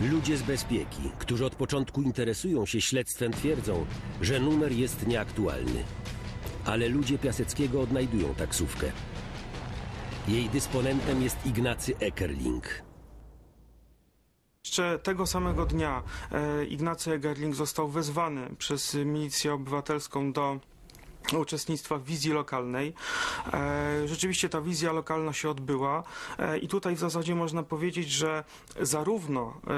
Ludzie z bezpieki, którzy od początku interesują się śledztwem, twierdzą, że numer jest nieaktualny. Ale ludzie Piaseckiego odnajdują taksówkę. Jej dysponentem jest Ignacy Eckerling. Jeszcze tego samego dnia e, Ignacy Egerling został wezwany przez milicję obywatelską do uczestnictwa w wizji lokalnej. E, Rzeczywiście ta wizja lokalna się odbyła e, i tutaj w zasadzie można powiedzieć, że zarówno e,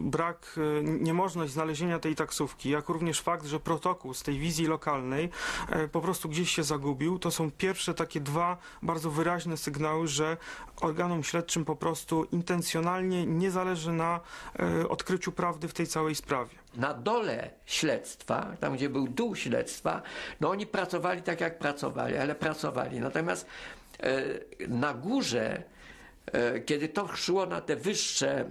brak, niemożność znalezienia tej taksówki, jak również fakt, że protokół z tej wizji lokalnej po prostu gdzieś się zagubił, to są pierwsze takie dwa bardzo wyraźne sygnały, że organom śledczym po prostu intencjonalnie nie zależy na odkryciu prawdy w tej całej sprawie. na dole śledztwa, tam gdzie był dół śledztwa, no oni pracowali tak jak pracowali, ale pracowali. Natomiast e, na górze, e, kiedy to szło na te wyższe e,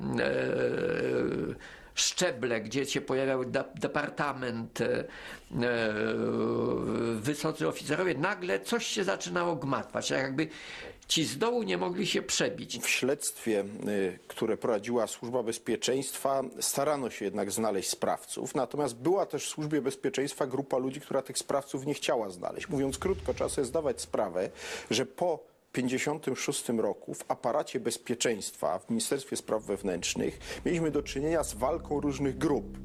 szczeble, gdzie się pojawiał departament, wysocy oficerowie, nagle coś się zaczynało gmatwać, tak jakby ci z dołu nie mogli się przebić. W śledztwie, y, które prowadziła Służba Bezpieczeństwa, starano się jednak znaleźć sprawców. Natomiast była też w Służbie Bezpieczeństwa grupa ludzi, która tych sprawców nie chciała znaleźć. Mówiąc krótko, trzeba sobie zdawać sprawę, że po 1956 roku w aparacie bezpieczeństwa w Ministerstwie Spraw Wewnętrznych mieliśmy do czynienia z walką różnych grup.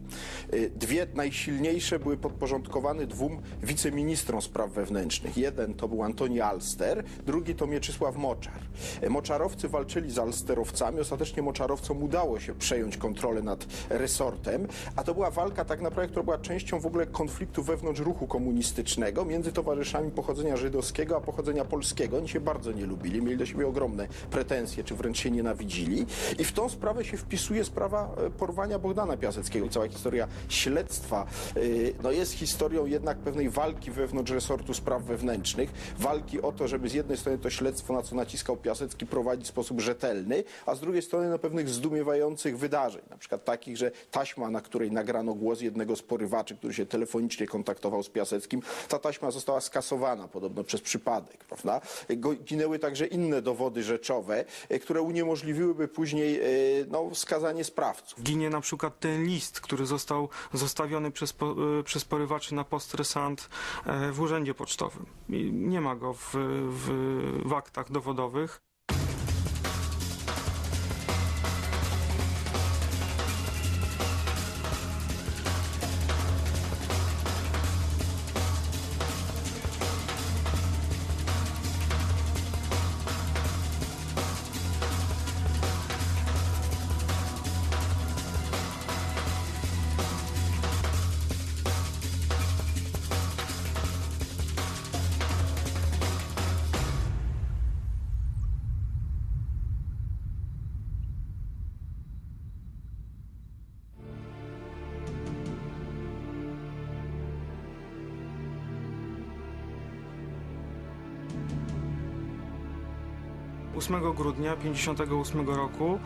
Y, Dwie najsilniejsze były podporządkowane dwóm wiceministrom spraw wewnętrznych. Jeden to był Antoni Alster, drugi to Mieczysław Moczar. Y, Moczarowcy walczyli z alsterowcami, ostatecznie moczarowcom udało się przejąć kontrolę nad resortem, a to była walka tak naprawdę, która była częścią w ogóle konfliktu wewnątrz ruchu komunistycznego między towarzyszami pochodzenia żydowskiego a pochodzenia polskiego. Oni się bardzo nie lubili, mieli do siebie ogromne pretensje, czy wręcz się nienawidzili. I w tą sprawę się wpisuje sprawa e, porwania Bogdana Piaseckiego. Cała historia śledztwa y, no jest historią jednak pewnej walki wewnątrz resortu spraw wewnętrznych, walki o to, żeby z jednej strony to śledztwo, na co naciskał Piasecki, prowadzić w sposób rzetelny, a z drugiej strony no, pewnych zdumiewających wydarzeń, na przykład takich, że taśma, na której nagrano głos jednego z porywaczy, który się telefonicznie kontaktował z Piaseckim, ta taśma została skasowana podobno przez przypadek, prawda? Go- Ginęły także inne dowody rzeczowe, e, które uniemożliwiłyby później e, no, skazanie sprawców. Ginie na przykład ten list, który został zostawiony przez, y, przez porywaczy na postresant e, w urzędzie pocztowym. Nie ma go w, w, w aktach dowodowych. 8 grudnia 1958 roku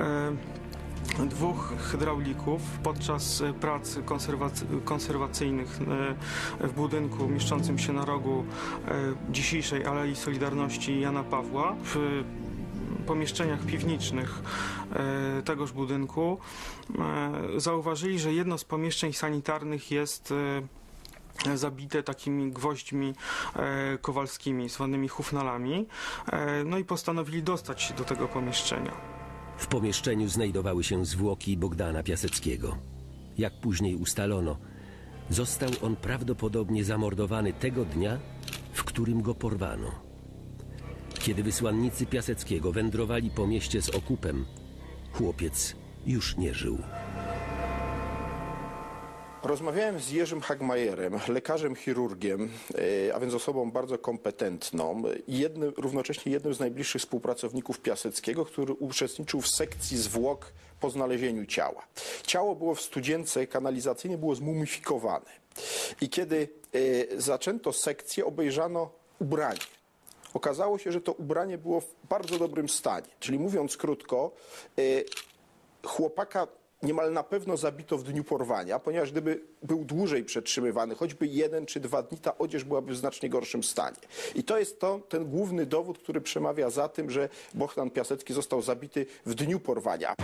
e, dwóch hydraulików podczas e, prac konserwac- konserwacyjnych e, w budynku mieszczącym się na rogu dzisiejszej Alei Solidarności Jana Pawła w pomieszczeniach piwniczych tegoż budynku. Zauważyli, że jedno z pomieszczeń sanitarnych jest zabite takimi gwoźdźmi e, kowalskimi, zwanymi hufnalami. E, no i postanowili dostać się do tego pomieszczenia. W pomieszczeniu znajdowały się zwłoki Bogdana Piaseckiego. Jak później ustalono, został on prawdopodobnie zamordowany tego dnia, w którym go porwano. Kiedy wysłannicy Piaseckiego wędrowali po mieście z okupem, chłopiec już nie żył. Rozmawiałem z Jerzym Hagmajerem, lekarzem chirurgiem, e, a więc osobą bardzo kompetentną jednym, równocześnie jednym z najbliższych współpracowników Piaseckiego, który uczestniczył w sekcji zwłok po znalezieniu ciała. Ciało było w studzience kanalizacyjnej, było zmumifikowane. I kiedy e, zaczęto sekcję, obejrzano ubranie. Okazało się, że to ubranie było w bardzo dobrym stanie. Czyli mówiąc krótko, e, chłopaka niemal na pewno zabito w dniu porwania, ponieważ gdyby był dłużej przetrzymywany, choćby jeden czy dwa dni, ta odzież byłaby w znacznie gorszym stanie. I to jest to, ten główny dowód, który przemawia za tym, że Bohdan Piasecki został zabity w dniu porwania.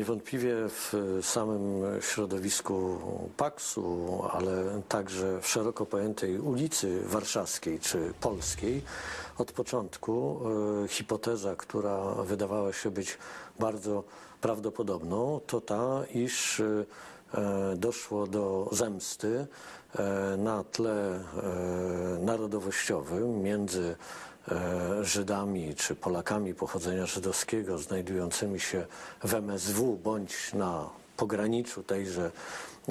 Niewątpliwie w samym środowisku Paksu, ale także w szeroko pojętej ulicy Warszawskiej czy Polskiej, od początku e, hipoteza, która wydawała się być bardzo prawdopodobną, to ta, iż e, doszło do zemsty e, na tle narodowościowym między Żydami czy Polakami pochodzenia żydowskiego znajdującymi się w MSW bądź na pograniczu tejże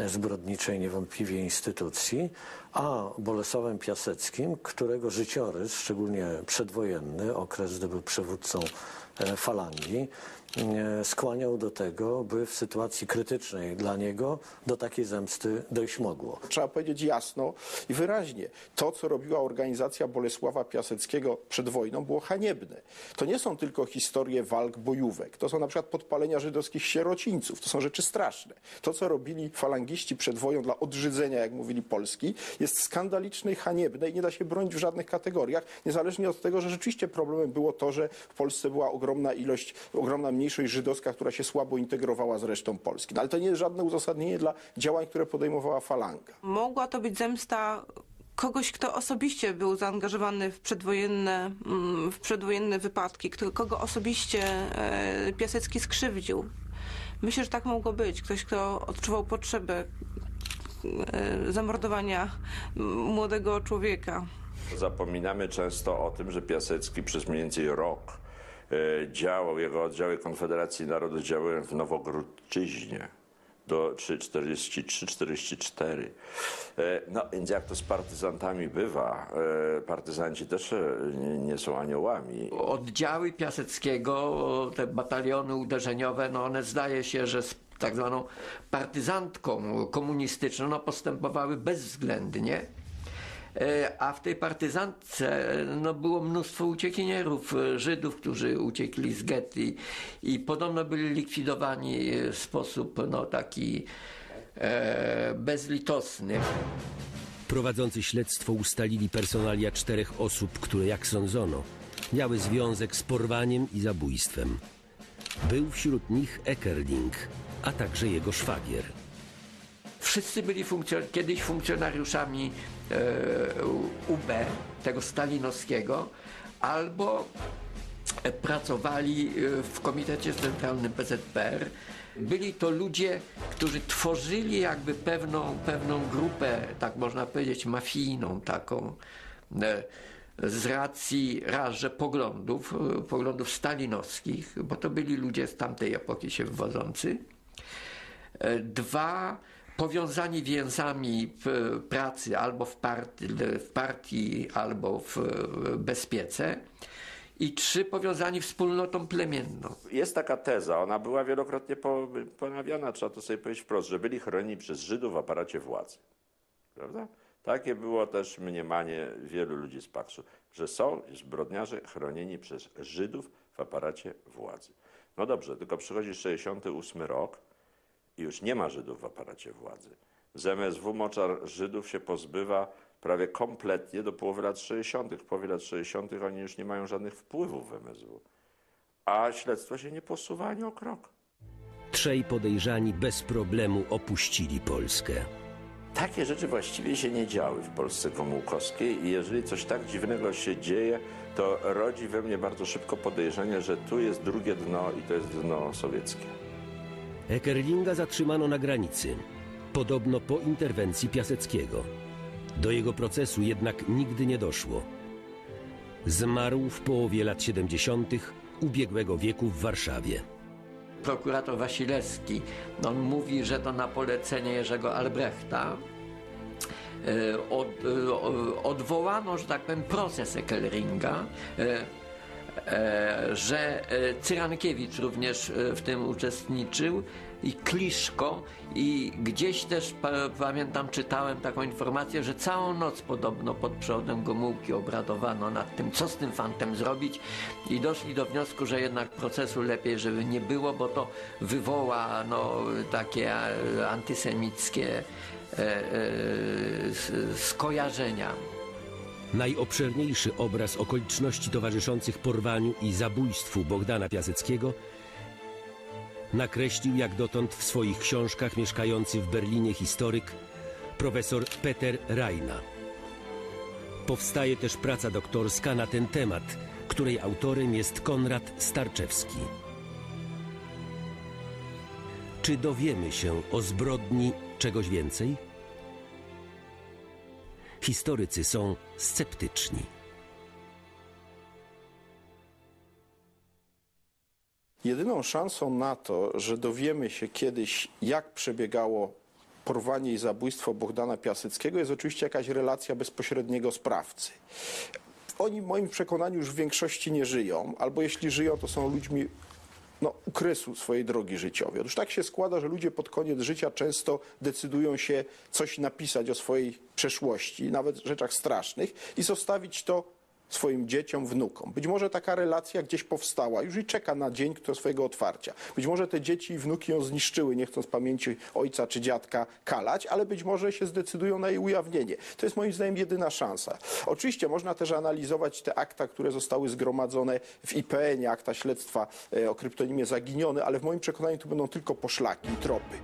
zbrodniczej niewątpliwie instytucji, a Bolesławem Piaseckim, którego życiorys, szczególnie przedwojenny, okres, gdy był przywódcą e, falangi, e, skłaniał do tego, by w sytuacji krytycznej dla niego do takiej zemsty dojść mogło. Trzeba powiedzieć jasno i wyraźnie, to co robiła organizacja Bolesława Piaseckiego przed wojną było haniebne. To nie są tylko historie walk, bojówek, to są na przykład podpalenia żydowskich sierocińców, to są rzeczy straszne. To co robili falangiści przed wojną dla odrzydzenia, jak mówili Polski, jest skandaliczne i haniebne i nie da się bronić w żadnych kategoriach, niezależnie od tego, że rzeczywiście problemem było to, że w Polsce była ogromna ilość, ogromna mniejszość żydowska, która się słabo integrowała z resztą Polski. No, ale to nie jest żadne uzasadnienie dla działań, które podejmowała falanga. Mogła to być zemsta kogoś, kto osobiście był zaangażowany w przedwojenne, mm, w przedwojenne wypadki, kogo osobiście e, Piasecki skrzywdził. Myślę, że tak mogło być. Ktoś, kto odczuwał potrzebę e, zamordowania młodego człowieka. Zapominamy często o tym, że Piasecki przez mniej więcej rok działał, jego oddziały Konfederacji Narodów działały w Nowogródczyźnie do 43-44. E, No więc jak to z partyzantami bywa, e, partyzanci też e, nie, nie są aniołami. Oddziały Piaseckiego, te bataliony uderzeniowe, no one zdaje się, że z tak zwaną partyzantką komunistyczną no, postępowały bezwzględnie. E, A w tej partyzantce no, było mnóstwo uciekinierów, e, Żydów, którzy uciekli z get i, i podobno byli likwidowani w sposób no, taki e, bezlitosny. Prowadzący śledztwo ustalili personalia czterech osób, które, jak sądzono, miały związek z porwaniem i zabójstwem. Był wśród nich Eckerling, a także jego szwagier. Wszyscy byli funkcjon- kiedyś funkcjonariuszami UB, tego stalinowskiego, albo e, pracowali e, w Komitecie Centralnym PZPR. Byli to ludzie, którzy tworzyli jakby pewną, pewną grupę, tak można powiedzieć, mafijną taką, e, z racji raz, że poglądów, e, poglądów stalinowskich, bo to byli ludzie z tamtej epoki się wywodzący. E, Dwa, powiązani więzami w pracy albo w partii, w partii albo w e, bezpiece. I trzy, powiązani wspólnotą plemienną. Jest taka teza, ona była wielokrotnie po- ponawiana, trzeba to sobie powiedzieć wprost, że byli chronieni przez Żydów w aparacie władzy. Prawda? Takie było też mniemanie wielu ludzi z Paksu, że są zbrodniarze chronieni przez Żydów w aparacie władzy. No dobrze, tylko przychodzi 68 rok i już nie ma Żydów w aparacie władzy. Z MSW Moczar Żydów się pozbywa prawie kompletnie do połowy lat 60. W połowie lat 60. oni już nie mają żadnych wpływów w MSW. A śledztwo się nie posuwa ani o krok. Trzej podejrzani bez problemu opuścili Polskę. Takie rzeczy właściwie się nie działy w Polsce komułkowskiej i jeżeli coś tak dziwnego się dzieje, to rodzi we mnie bardzo szybko podejrzenie, że tu jest drugie dno i to jest dno sowieckie. Eckerlinga zatrzymano na granicy, podobno po interwencji Piaseckiego. Do jego procesu jednak nigdy nie doszło. Zmarł w połowie lat 70. ubiegłego wieku w Warszawie. Prokurator Wasilewski, on mówi, że to na polecenie Jerzego Albrechta e, od, e, odwołano, że tak powiem, proces Ekelringa, e, że e, Cyrankiewicz również e, w tym uczestniczył i Kliszko i gdzieś też pa, pamiętam, czytałem taką informację, że całą noc podobno pod przodem Gomułki obradowano nad tym, co z tym fantem zrobić i doszli do wniosku, że jednak procesu lepiej, żeby nie było, bo to wywoła no, takie e, antysemickie e, e, skojarzenia. Najobszerniejszy obraz okoliczności towarzyszących porwaniu i zabójstwu Bogdana Piaseckiego nakreślił jak dotąd w swoich książkach mieszkający w Berlinie historyk profesor Peter Reina. Powstaje też praca doktorska na ten temat, której autorem jest Konrad Starczewski. Czy dowiemy się o zbrodni czegoś więcej? Historycy są sceptyczni. Jedyną szansą na to, że dowiemy się kiedyś, jak przebiegało porwanie i zabójstwo Bogdana Piaseckiego, jest oczywiście jakaś relacja bezpośredniego sprawcy. Oni w moim przekonaniu już w większości nie żyją, albo jeśli żyją, to są ludźmi no, u kresu swojej drogi życiowej. Otóż tak się składa, że ludzie pod koniec życia często decydują się coś napisać o swojej przeszłości, nawet rzeczach strasznych i zostawić to swoim dzieciom, wnukom. Być może taka relacja gdzieś powstała już i czeka na dzień swojego otwarcia. Być może te dzieci i wnuki ją zniszczyły, nie chcąc pamięci ojca czy dziadka kalać, ale być może się zdecydują na jej ujawnienie. To jest moim zdaniem jedyna szansa. Oczywiście można też analizować te akta, które zostały zgromadzone w IPN-ie, akta śledztwa e, o kryptonimie Zaginiony, ale w moim przekonaniu to będą tylko poszlaki tropy.